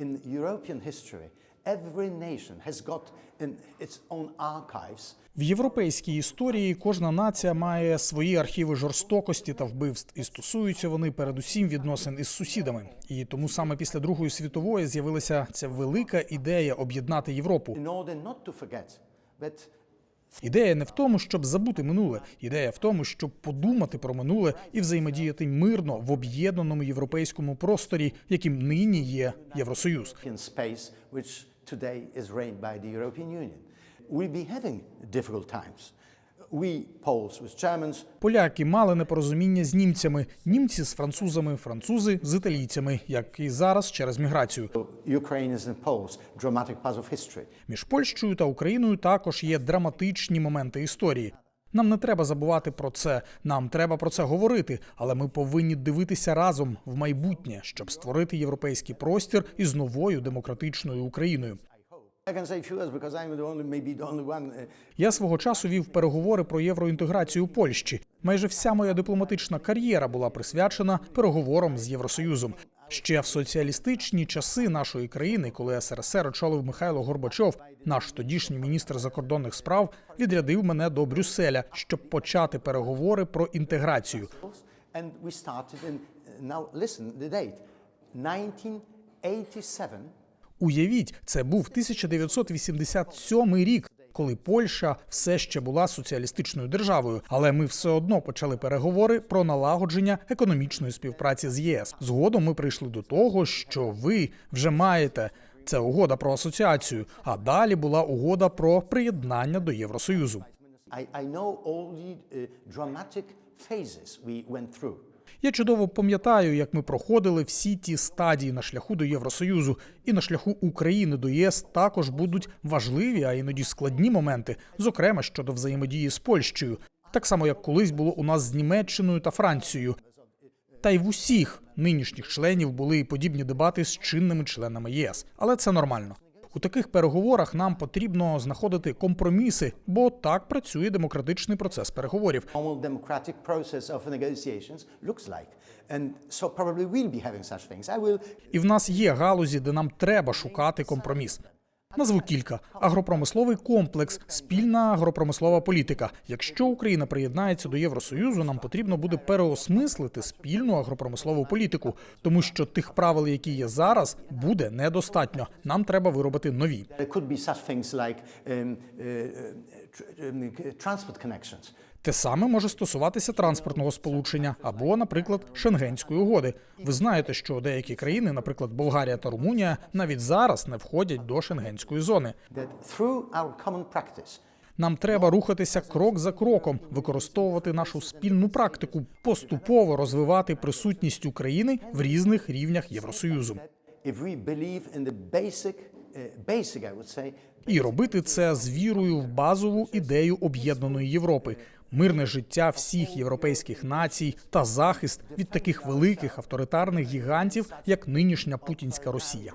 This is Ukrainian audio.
in European history, every nation has got in its own archives В європейській історії кожна нація має свої архіви жорстокості та вбивств, і стосуються вони передусім відносин із сусідами. І тому саме після Другої світової з'явилася ця велика ідея об'єднати Європу. in order not to forget that Ідея не в тому, щоб забути минуле. Ідея в тому, щоб подумати про минуле і взаємодіяти мирно в об'єднаному європейському просторі, яким нині є Євросоюз. We'll be having difficult times. Поляки мали непорозуміння з німцями, німці з французами, французи з італійцями, як і зараз через міграцію. Між Польщею та Україною також є драматичні моменти історії. Нам не треба забувати про це. Нам треба про це говорити, але ми повинні дивитися разом в майбутнє, щоб створити європейський простір із новою демократичною Україною. Uh, Я свого часу вів переговори про євроінтеграцію Польщі. Майже вся моя дипломатична кар'єра була присвячена переговорам з Євросоюзом. Ще в соціалістичні часи нашої країни, коли СРСР очолив Михайло Горбачов, наш тодішній міністр закордонних справ відрядив мене до Брюсселя, щоб почати переговори про інтеграцію. And we started in, uh, now listen, the date, 1987. Уявіть, це був 1987 рік, коли Польща все ще була соціалістичною державою, але ми все одно почали переговори про налагодження економічної співпраці з ЄС. Згодом ми прийшли до того, що ви вже маєте. Це угода про асоціацію. А далі була угода про приєднання до Євросоюзу. I, I know all the uh, dramatic phases we went through. Я чудово пам'ятаю, як ми проходили всі ті стадії на шляху до Євросоюзу, і на шляху України до єС також будуть важливі, а іноді складні моменти, зокрема щодо взаємодії з Польщею, так само як колись було у нас з Німеччиною та Францією. Та й в усіх нинішніх членів були подібні дебати з чинними членами ЄС, але це нормально. У таких переговорах нам потрібно знаходити компроміси, бо так працює демократичний процес переговорів. І в нас є галузі, де нам треба шукати компроміс. Назву кілька: агропромисловий комплекс, спільна агропромислова політика. Якщо Україна приєднається до Євросоюзу, нам потрібно буде переосмислити спільну агропромислову політику, тому що тих правил, які є зараз, буде недостатньо. Нам треба виробити нові. Те саме може стосуватися транспортного сполучення або, наприклад, Шенгенської угоди. Ви знаєте, що деякі країни, наприклад, Болгарія та Румунія, навіть зараз не входять до шенгенської зони. Нам треба рухатися крок за кроком, використовувати нашу спільну практику, поступово розвивати присутність України в різних рівнях Євросоюзу. uh, І робити це з вірою в базову ідею об'єднаної Європи, мирне життя всіх європейських націй та захист від таких великих авторитарних гігантів, як нинішня путінська Росія.